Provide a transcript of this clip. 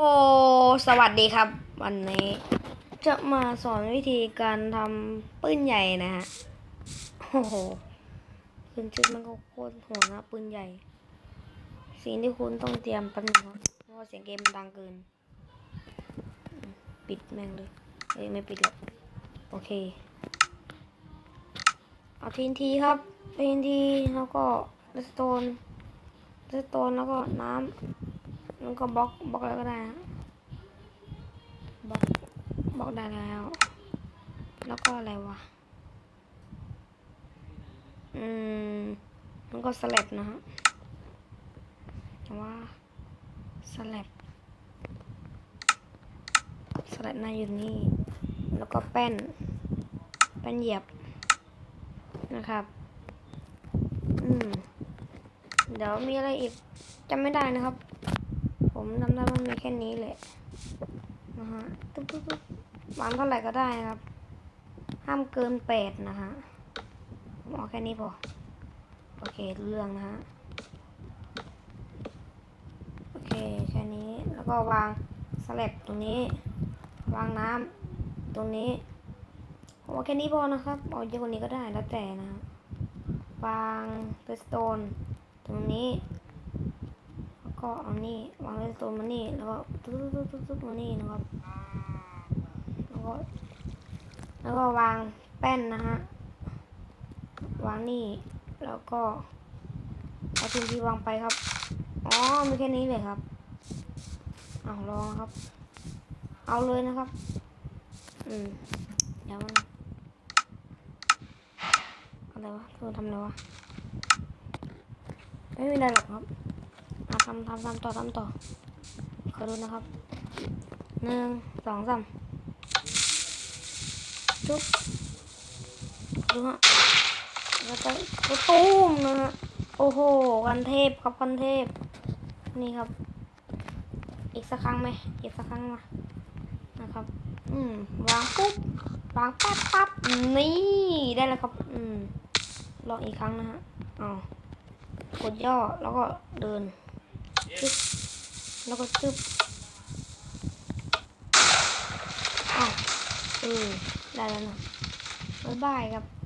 โอ้สวัสดีครับ วันนี้จะมาสอนวิธีการทำปืนใหญ่นะฮะโอ้โหปืนชุดมันก็โคตรโหดนะปืนใหญ่ สิ่งที่คุณต้องเตรียมปันเพราะเสียงเกมมันดังเกิน ปิดแม่งเลยเอ้ยไม่ปิดหรอกโอเค เอาทีนทีครับทีนทีแล้วก็เรสโตนเรสโตนแล้วก็น้ำ แล้วก็บล็อกบล็อกอะไรก็ได้นะบล็อกบล็อกได้แล้ว แล้วก็อะไรวะ อืม มันก็สลับนะฮะแต่ว่าสลับสลับหน้าอยู่นี่ แล้วก็แป้น แป้นเหยียบนะครับ อืม เดี๋ยวมีอะไรอีกจำไม่ได้นะครับ จำได้ว่ามีแค่นี้แหละนะฮะตุ๊บตุ๊บตุ๊บวางเท่าไหร่ก็ได้ครับ ห้ามเกินแปดนะฮะเอาแค่นี้พอ โอเคเรื่องนะฮะ โอเคแค่นี้ แล้วก็วางสลับตรงนี้ วางน้ำตรงนี้เอาแค่นี้พอนะครับเอาเยอะกว่านี้ก็ได้แล้วแต่นะ วางเรสโตนตรงนี้ ก็เอานี่วางเลนส์ตัวมานี่แล้วก็ตุ๊บตุ๊บตุ๊บตุ๊บมานี่นะครับ แล้วก็แล้วก็วางแป้นนะฮะวางนี่แล้วก็เอาทีมที่วางไปครับอ๋อมีแค่นี้เลยครับเอาลองครับ เอาเลยนะครับ อืมเดี๋ยวมันอะไรวะเธอทำอะไรวะไม่มีอะไรหรอกครับ ทำทำทำต่อทำต่อขอดูนะครับหนึ่งสองสามจุ๊บดูฮะแล้วก็กระตุ้มนะฮะโอ้โหกันเทพครับกันเทพ นี่ครับ อีกสักครั้งไหมอีกสักครั้งมานะครับ อืมวางปุ๊บวางปั๊บปั๊บนี่ได้แล้วครับ อืมลองอีกครั้งนะฮะอ๋อกดย่อแล้วก็เดิน แล้วก็จึ๊บอ้าวเออได้แล้วนะบ๊ายบายครับ